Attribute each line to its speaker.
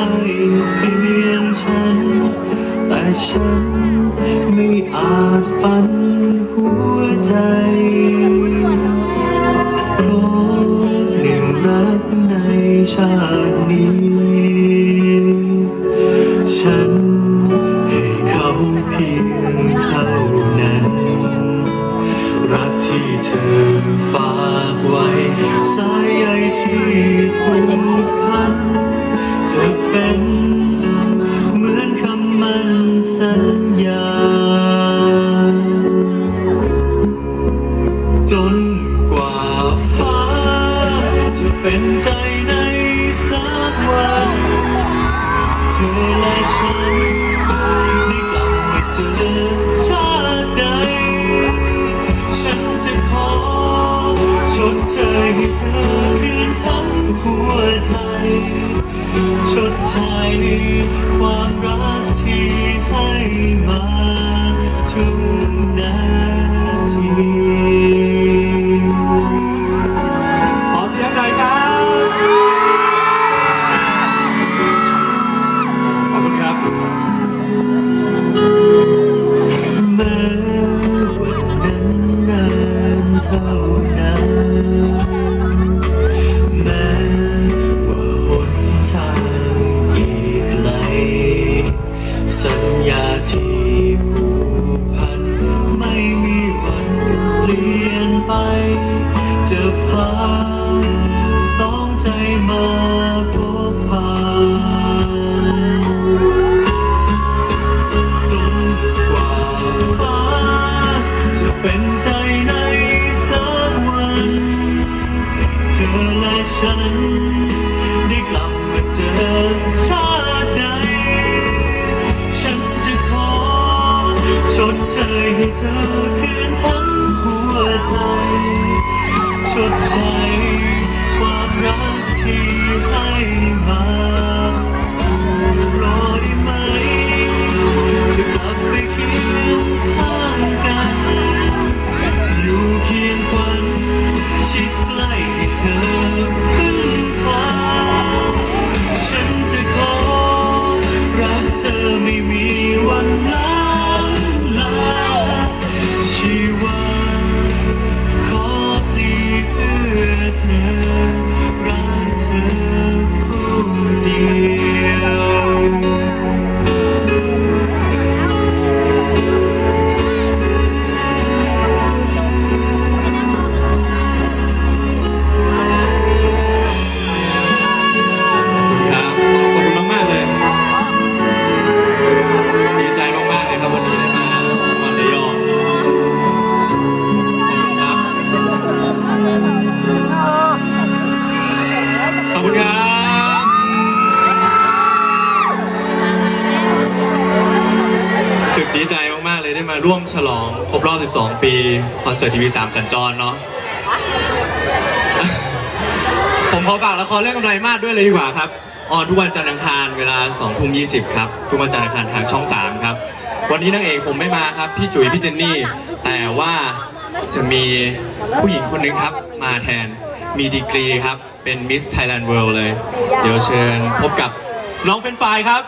Speaker 1: ให้เพียงฉัน แต่ฉันไม่อาจปันหัวใจเพราะหนึ่งรักในชาตินี้ ฉันให้เขาเพียงเท่านั้น รักที่เธอฝากไว้ สายใยที่ผูกพัน เป็นใจในสักวันเธอและฉันได้กลับมาเจอชาติใด ฉันจะขอชดเชยให้เธอคืนทั้งหัวใจ ชดใช้ความรักที่ให้มาทุกนา ชด
Speaker 2: ได้มาร่วมฉลองครบรอบ 12 ปีคอนเสิร์ตทีวี3สัญจรเนาะ ผมขอฝากละครเรื่องกำไรมากด้วยเลยดีกว่าครับ ออนทุกวันจันทร์อังคารเวลา2ทุ่ม20 ครับ ทุกวันจันทร์อังคารทางช่อง 3 ครับ วันนี้นางเอกผมไม่มาครับ พี่จุ๋ยพี่เจนนี่ แต่ว่าจะมีผู้หญิงคนหนึ่งครับ มาแทน มีดีกรีครับ เป็นมิสไทยแลนด์เวิลด์เลย เดี๋ยวเชิญพบกับน้องเฟรนไฟรายครับ